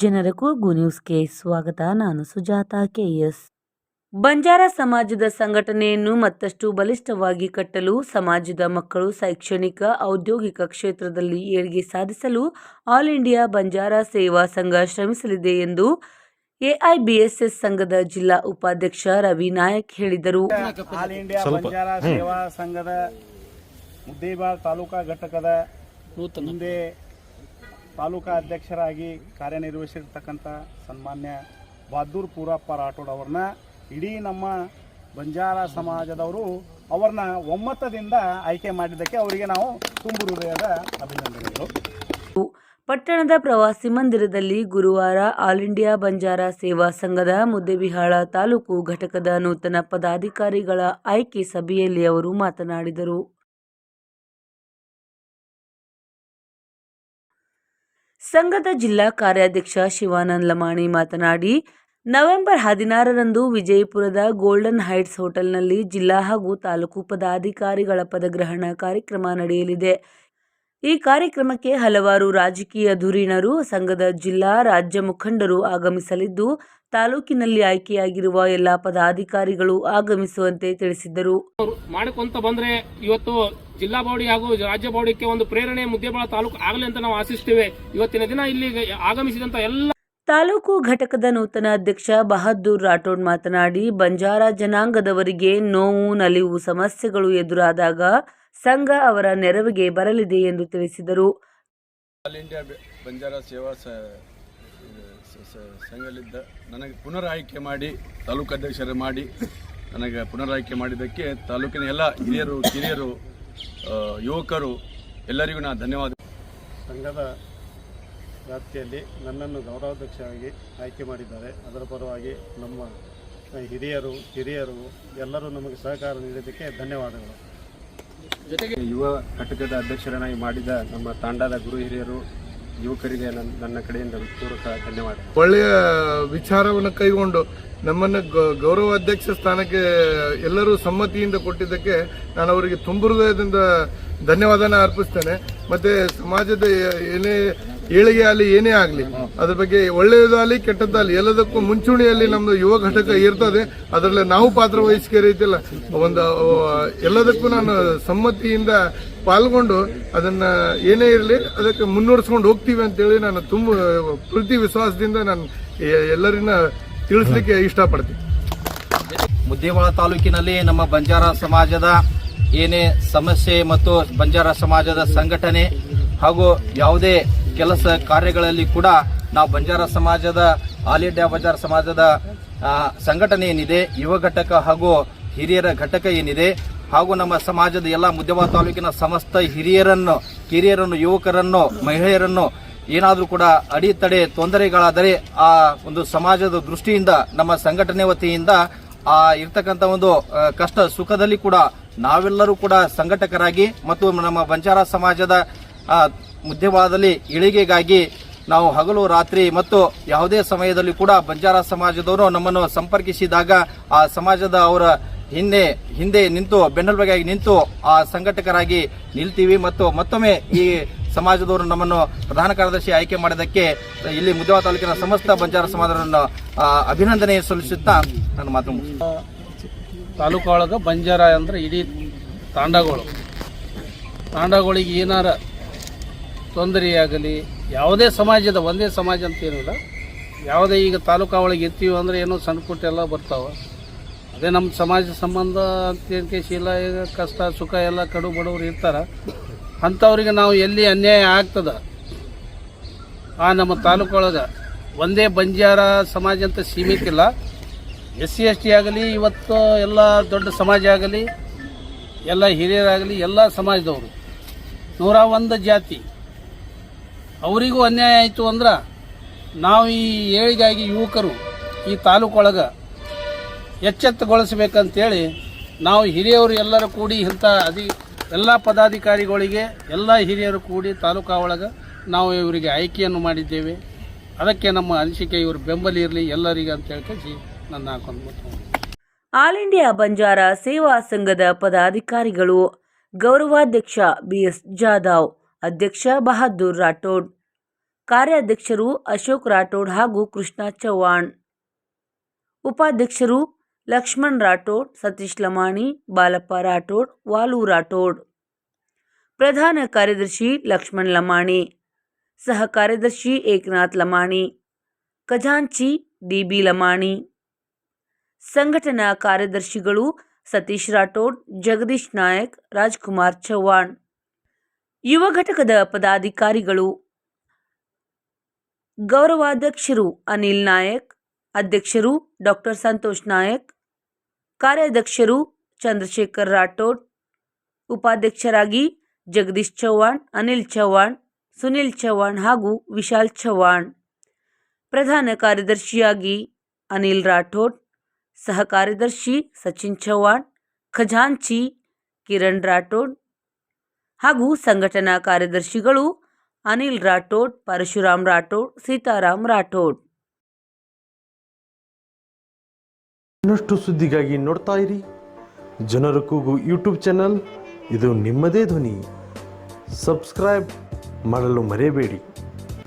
ಜನರ ಕೂಗು ನ್ಯೂಸ್ಗೆ ಸ್ವಾಗತ. ನಾನು ಸುಜಾತ ಕೆಎಸ್ ಬಂಜಾರ ಸಮಾಜದ ಸಂಘಟನೆಯನ್ನು ಮತ್ತಷ್ಟು ಬಲಿಷ್ಠವಾಗಿ ಕಟ್ಟಲು ಸಮಾಜದ ಮಕ್ಕಳು ಶೈಕ್ಷಣಿಕ ಔದ್ಯೋಗಿಕ ಕ್ಷೇತ್ರದಲ್ಲಿ ಏಳ್ಗೆ ಸಾಧಿಸಲು ಆಲ್ ಇಂಡಿಯಾ ಬಂಜಾರ ಸೇವಾ ಸಂಘ ಶ್ರಮಿಸಲಿದೆ ಎಂದು ಎಐಬಿಎಸ್ಎಸ್ ಸಂಘದ ಜಿಲ್ಲಾ ಉಪಾಧ್ಯಕ್ಷ ರವಿ ನಾಯಕ್ ಹೇಳಿದರು. ಆಲ್ ಇಂಡಿಯಾ ಬಂಜಾರ ಸೇವಾ ಸಂಘದ ಮುದ್ದೇಬಾಲ್ ತಾಲೂಕಾ ಘಟಕದ ಮುಂದೆ ತಾಲೂಕಾ ಅಧ್ಯಕ್ಷರಾಗಿ ಕಾರ್ಯನಿರ್ವಹಿಸಿರ್ತಕ್ಕಂಥ ಸನ್ಮಾನ್ಯ ಬಹದ್ದೂರ್ ಪೂರಪ್ಪ ರಾಠೋಡ್ ಅವ್ರನ್ನ, ಇಡೀ ನಮ್ಮ ಬಂಜಾರ ಸಮಾಜದವರು ಅವ್ರನ್ನ ಒಮ್ಮತದಿಂದ ಆಯ್ಕೆ ಮಾಡಿದ್ದಕ್ಕೆ ಅವರಿಗೆ ನಾವು ತುಂಬು ಹೃದಯದ ಅಭಿನಂದನೆಗಳು. ಪಟ್ಟಣದ ಪ್ರವಾಸಿ ಮಂದಿರದಲ್ಲಿ ಗುರುವಾರ ಆಲ್ ಇಂಡಿಯಾ ಬಂಜಾರ ಸೇವಾ ಸಂಘದ ಮುದ್ದೆಬಿಹಾಳ ತಾಲೂಕು ಘಟಕದ ನೂತನ ಪದಾಧಿಕಾರಿಗಳ ಆಯ್ಕೆ ಸಭೆಯಲ್ಲಿ ಅವರು ಮಾತನಾಡಿದರು. ಸಂಘದ ಜಿಲ್ಲಾ ಕಾರ್ಯಾಧ್ಯಕ್ಷ ಶಿವಾನಂದ್ ಲಮಾಣಿ ಮಾತನಾಡಿ, ನವೆಂಬರ್ ಹದಿನಾರರಂದು ವಿಜಯಪುರದ ಗೋಲ್ಡನ್ ಹೈಟ್ಸ್ ಹೋಟೆಲ್ನಲ್ಲಿ ಜಿಲ್ಲಾ ಹಾಗೂ ತಾಲೂಕು ಪದಾಧಿಕಾರಿಗಳ ಪದಗ್ರಹಣ ಕಾರ್ಯಕ್ರಮ ನಡೆಯಲಿದೆ. ಈ ಕಾರ್ಯಕ್ರಮಕ್ಕೆ ಹಲವಾರು ರಾಜಕೀಯ ಧುರೀಣರು ಸಂಘದ ಜಿಲ್ಲಾ ರಾಜ್ಯ ಮುಖಂಡರು ಆಗಮಿಸಲಿದ್ದು ತಾಲೂಕಿನಲ್ಲಿ ಆಯ್ಕೆಯಾಗಿರುವ ಎಲ್ಲ ಪದಾಧಿಕಾರಿಗಳು ಆಗಮಿಸುವಂತೆ ತಿಳಿಸಿದರು ಮಾಡಿಕೊಂತ ಬಂದ್ರೆ ಇವತ್ತು ಜಿಲ್ಲಾ ಬಾಡಿ ಹಾಗೂ ರಾಜ್ಯ ಬಾಡಿಗೆ ಒಂದು ಪ್ರೇರಣೆ ಮುದ್ದೇಬಾಳ ತಾಲೂಕು ಆಗಲಿ ಅಂತ ನಾವು ಆಶಿಸ್ತೇವೆ. ಇವತ್ತಿನ ದಿನ ಇಲ್ಲಿ ಆಗಮಿಸಿದಂತ ಎಲ್ಲ ತಾಲೂಕು ಘಟಕದ ನೂತನ ಅಧ್ಯಕ್ಷ ಬಹದ್ದೂರ್ ರಾಠೋಡ್ ಮಾತನಾಡಿ ಬಂಜಾರ ಜನಾಂಗದವರಿಗೆ ನೋವು ನಲಿವು ಸಮಸ್ಯೆಗಳು ಎದುರಾದಾಗ ಸಂಘ ಅವರ ನೆರವಿಗೆ ಬರಲಿದೆ ಎಂದು ತಿಳಿಸಿದರು. ಆಲ್ ಇಂಡಿಯಾ ಬೆ- ಬಂಜಾರ ಸೇವಾ ಸಂಘಲಿದ್ದ ನನಗೆ ಪುನರ್ ಆಯ್ಕೆ ಮಾಡಿ ತಾಲೂಕು ಅಧ್ಯಕ್ಷರು ಮಾಡಿ ನನಗೆ ಪುನರ್ ಆಯ್ಕೆ ಮಾಡಿದ್ದಕ್ಕೆ ತಾಲೂಕಿನ ಎಲ್ಲ ಹಿರಿಯರು ಕಿರಿಯರು ಯುವಕರು ಎಲ್ಲರಿಗೂ ನಾನು ಧನ್ಯವಾದ. ಸಂಘದ ವ್ಯಾಪ್ತಿಯಲ್ಲಿ ನನ್ನನ್ನು ಗೌರವಾಧ್ಯಕ್ಷರಾಗಿ ಆಯ್ಕೆ ಮಾಡಿದ್ದಾರೆ. ಅದರ ಪರವಾಗಿ ನಮ್ಮ ಹಿರಿಯರು ಕಿರಿಯರು ಎಲ್ಲರೂ ನಮಗೆ ಸಹಕಾರ ನೀಡಿದ್ದಕ್ಕೆ ಧನ್ಯವಾದಗಳು. ಜೊತೆಗೆ ಯುವ ಘಟಕದ ಅಧ್ಯಕ್ಷರನ್ನಾಗಿ ಮಾಡಿದ ನಮ್ಮ ತಾಂಡದ ಗುರು ಹಿರಿಯರು ಯುವಕರಿಗೆ ನನ್ನ ನನ್ನ ಕಡೆಯಿಂದ ಪೂರ್ವಕ ಧನ್ಯವಾದ ಒಳ್ಳೆಯ ವಿಚಾರವನ್ನು ಕೈಗೊಂಡು ನಮ್ಮನ್ನು ಗ- ಗೌರವ ಅಧ್ಯಕ್ಷ ಸ್ಥಾನಕ್ಕೆ ಎಲ್ಲರೂ ಸಮ್ಮತಿಯಿಂದ ಕೊಟ್ಟಿದ್ದಕ್ಕೆ ನಾನು ಅವರಿಗೆ ತುಂಬ ಹೃದಯದಿಂದ ಧನ್ಯವಾದನ ಅರ್ಪಿಸ್ತೇನೆ. ಮತ್ತೆ ಸಮಾಜದ ಏನೇ ಏಳಿಗೆ ಆಗಲಿ, ಏನೇ ಆಗಲಿ, ಅದ್ರ ಬಗ್ಗೆ ಒಳ್ಳೆಯದಾಗಲಿ, ಕೆಟ್ಟದ್ದಾಗಲಿ, ಎಲ್ಲದಕ್ಕೂ ಮುಂಚೂಣಿಯಲ್ಲಿ ನಮ್ದು ಯುವ ಘಟಕ ಇರ್ತದೆ. ಅದರಲ್ಲಿ ನಾವು ಪಾತ್ರ ವಹಿಸಿಕೆ ರೀತಿಯಲ್ಲ, ಒಂದು ಎಲ್ಲದಕ್ಕೂ ನಾನು ಸಮ್ಮತಿಯಿಂದ ಪಾಲ್ಗೊಂಡು ಅದನ್ನ ಏನೇ ಇರಲಿ, ಅದಕ್ಕೆ ಮುನ್ನಡೆಸ್ಕೊಂಡು ಹೋಗ್ತೀವಿ ಅಂತೇಳಿ ನಾನು ತುಂಬ, ಪ್ರೀತಿ ವಿಶ್ವಾಸದಿಂದ ನಾನು ಎಲ್ಲರನ್ನ ತಿಳಿಸ್ಲಿಕ್ಕೆ ಇಷ್ಟಪಡ್ತೀನಿ. ಮುದ್ದೇವಾಳ ತಾಲೂಕಿನಲ್ಲಿ ನಮ್ಮ ಬಂಜಾರ ಸಮಾಜದ ಏನೇ ಸಮಸ್ಯೆ ಮತ್ತು ಬಂಜಾರ ಸಮಾಜದ ಸಂಘಟನೆ ಹಾಗೂ ಯಾವುದೇ ಕೆಲಸ ಕಾರ್ಯಗಳಲ್ಲಿ ಕೂಡ ನಾವು ಬಂಜಾರ ಸಮಾಜದ ಆಲ್ ಇಂಡಿಯಾ ಬಂಜಾರ ಸಮಾಜದ ಸಂಘಟನೆ ಏನಿದೆ, ಯುವ ಘಟಕ ಹಾಗೂ ಹಿರಿಯರ ಘಟಕ ಏನಿದೆ, ಹಾಗೂ ನಮ್ಮ ಸಮಾಜದ ಎಲ್ಲ ಮುದ್ದೆವಾ ತಾಲೂಕಿನ ಸಮಸ್ತ ಹಿರಿಯರನ್ನು, ಕಿರಿಯರನ್ನು, ಯುವಕರನ್ನು, ಮಹಿಳೆಯರನ್ನು ಏನಾದರೂ ಕೂಡ ಅಡಿತಡೆ ತೊಂದರೆಗಳಾದರೆ ಆ ಒಂದು ಸಮಾಜದ ದೃಷ್ಟಿಯಿಂದ, ನಮ್ಮ ಸಂಘಟನೆ ವತಿಯಿಂದ ಆ ಇರ್ತಕ್ಕಂಥ ಒಂದು ಕಷ್ಟ ಸುಖದಲ್ಲಿ ಕೂಡ ನಾವೆಲ್ಲರೂ ಕೂಡ ಸಂಘಟಕರಾಗಿ ಮತ್ತು ನಮ್ಮ ಬಂಜಾರ ಸಮಾಜದ ಆ, ಮುದ್ದೆವಾದದಲ್ಲಿ ಇಳಿಗೆಗಾಗಿ ನಾವು ಹಗಲು ರಾತ್ರಿ ಮತ್ತು ಯಾವುದೇ ಸಮಯದಲ್ಲಿ ಕೂಡ ಬಂಜಾರ ಸಮಾಜದವರು ನಮ್ಮನ್ನು ಸಂಪರ್ಕಿಸಿದಾಗ ಆ ಸಮಾಜದ ಅವರ ಹಿಂದೆ ಹಿಂದೆ ನಿಂತು ಬೆನ್ನೆಲುಬಾಗಿ ನಿಂತು ಆ ಸಂಘಟಕರಾಗಿ ನಿಲ್ತೀವಿ ಮತ್ತು ಮತ್ತೊಮ್ಮೆ ಈ ಸಮಾಜದವರು ನಮ್ಮನ್ನು ಪ್ರಧಾನ ಕಾರ್ಯದರ್ಶಿ ಆಯ್ಕೆ ಮಾಡಿದ್ದಕ್ಕೆ ಇಲ್ಲಿ ಮುದ್ದವಾ ತಾಲೂಕಿನ ಸಮಸ್ತ ಬಂಜಾರ ಸಮಾಜವನ್ನು ಅಭಿನಂದನೆ ಸಲ್ಲಿಸುತ್ತಾ ನನ್ನ ಮಾತು. ತಾಲೂಕು ಒಳಗೆ ಬಂಜಾರ ಅಂದ್ರೆ ಇಡೀ ತಾಂಡಗಳು ತಾಂಡಗಳಿಗೆ ಏನಾರ ತೊಂದರೆಯಾಗಲಿ, ಯಾವುದೇ ಸಮಾಜದ ಒಂದೇ ಸಮಾಜ ಅಂತ ಏನಿಲ್ಲ, ಯಾವುದೇ ಈಗ ತಾಲೂಕಾ ಒಳಗೆ ಇರ್ತೀವಿ ಅಂದ್ರೆ ಏನೋ ಸಣ್ಣ ಪುಟ್ಟ ಎಲ್ಲ ಬರ್ತಾವೆ. ಅದೇ ನಮ್ಮ ಸಮಾಜ ಸಂಬಂಧ ಅಂತ ಇಲ್ಲ, ಈಗ ಕಷ್ಟ, ಸುಖ ಎಲ್ಲ ಕಡು ಬಡವರು ಇರ್ತಾರೆ. ಅಂಥವ್ರಿಗೆ ನಾವು ಎಲ್ಲಿ ಅನ್ಯಾಯ ಆಗ್ತದೆ? ಆ ನಮ್ಮ ತಾಲೂಕೊಳಗೆ ಒಂದೇ ಬಂಜಾರ ಸಮಾಜ ಅಂತ ಸೀಮಿತ ಇಲ್ಲ ಎಸ್ ಸಿ, ಎಸ್ ಟಿ ಆಗಲಿ, ಇವತ್ತು ಎಲ್ಲ ದೊಡ್ಡ ಸಮಾಜ ಆಗಲಿ, ಎಲ್ಲ ಹಿರಿಯರಾಗಲಿ, ಎಲ್ಲ ಸಮಾಜದವರು. ನೂರ ಒಂದು ಜಾತಿ. ಅವರಿಗೂ ಅನ್ಯಾಯ ಆಯಿತು ಅಂದ್ರೆ ನಾವು ಈ ಏಳಿಗಾಗಿ ಯುವಕರು ಈ ತಾಲೂಕೊಳಗೆ ಎಚ್ಚೆತ್ತುಗೊಳಿಸ್ಬೇಕಂತೇಳಿ ನಾವು ಹಿರಿಯವರು ಎಲ್ಲರೂ ಕೂಡಿ ಇಂಥ ಅಧಿ ಎಲ್ಲ ಪದಾಧಿಕಾರಿಗಳಿಗೆ, ಎಲ್ಲ ಹಿರಿಯರು ಕೂಡಿ ತಾಲೂಕಾ ಒಳಗೆ ನಾವು ಇವರಿಗೆ ಆಯ್ಕೆಯನ್ನು ಮಾಡಿದ್ದೇವೆ. ಅದಕ್ಕೆ ನಮ್ಮ ಅನಿಸಿಕೆ ಇವರು ಬೆಂಬಲ ಇರಲಿ, ಎಲ್ಲರಿಗೆ ಅಂತ ಹೇಳ್ಕಿ ನನ್ನ ಹಾಕೊಂಡು ಆಲ್ ಇಂಡಿಯಾ ಬಂಜಾರ ಸೇವಾ ಸಂಘದ ಪದಾಧಿಕಾರಿಗಳು ಗೌರವಾಧ್ಯಕ್ಷ ಬಿಎಸ್ ಜಾಧವ್, ಅಧ್ಯಕ್ಷ ಬಹದ್ದೂರ್ ರಾಠೋಡ್. ಕಾರ್ಯಾಧ್ಯಕ್ಷರು ಅಶೋಕ್ ರಾಠೋಡ್ ಹಾಗೂ ಕೃಷ್ಣ ಚೌಹಾಣ್ ಉಪಾಧ್ಯಕ್ಷರು ಲಕ್ಷ್ಮಣ್ ರಾಠೋಡ್, ಸತೀಶ್ ಲಮಾಣಿ, ಬಾಲಪ್ಪ ರಾಠೋಡ್, ವಾಲು ರಾಠೋಡ್. ಪ್ರಧಾನ ಕಾರ್ಯದರ್ಶಿ ಲಕ್ಷ್ಮಣ್ ಲಮಾಣಿ, ಸಹ ಕಾರ್ಯದರ್ಶಿ ಏಕನಾಥ್ ಲಮಾಣಿ, ಖಜಾಂಚಿ ಡಿಬಿ ಲಮಾಣಿ. ಸಂಘಟನಾ ಕಾರ್ಯದರ್ಶಿಗಳು ಸತೀಶ್ ರಾಠೋಡ್, ಜಗದೀಶ್ ನಾಯಕ್, ರಾಜ್ಕುಮಾರ್ ಚೌಹಾಣ್ ಯುವ ಘಟಕದ ಪದಾಧಿಕಾರಿಗಳು ಗೌರವಾಧ್ಯಕ್ಷರು ಅನಿಲ್ ನಾಯಕ್ ಅಧ್ಯಕ್ಷರು ಡಾಕ್ಟರ್ ಸಂತೋಷ್ ನಾಯಕ್ ಕಾರ್ಯಾಧ್ಯಕ್ಷರು ಚಂದ್ರಶೇಖರ್ ರಾಠೋಡ್ ಉಪಾಧ್ಯಕ್ಷರಾಗಿ ಜಗದೀಶ್ ಚವ್ಹಾಣ್ ಅನಿಲ್ ಚವ್ಹಾಣ್ ಸುನಿಲ್ ಚವ್ಹಾಣ್ ಹಾಗೂ ವಿಶಾಲ್ ಚವ್ಹಾಣ್ ಪ್ರಧಾನ ಕಾರ್ಯದರ್ಶಿಯಾಗಿ ಅನಿಲ್ ರಾಠೋಡ್ ಸಹ ಕಾರ್ಯದರ್ಶಿ ಸಚಿನ್ ಚವ್ಹಾಣ್ ಖಜಾಂಚಿ ಕಿರಣ್ ರಾಠೋಡ್ ಹಾಗೂ ಸಂಘಟನಾ ಕಾರ್ಯದರ್ಶಿಗಳು ಅನಿಲ್ ರಾಠೋಡ್, ಪರಶುರಾಮ್ ರಾಠೋಡ್, ಸೀತಾರಾಮ್ ರಾಠೋಡ್. ಇನ್ನಷ್ಟು ಸುದ್ದಿಗಾಗಿ ನೋಡ್ತಾ ಇರಿ. ಜನರ ಕೂಗು ಯೂಟ್ಯೂಬ್ ಚಾನಲ್. ಇದು ನಿಮ್ಮದೇ ಧ್ವನಿ. ಸಬ್ಸ್ಕ್ರೈಬ್ ಮಾಡಲು ಮರೆಯಬೇಡಿ.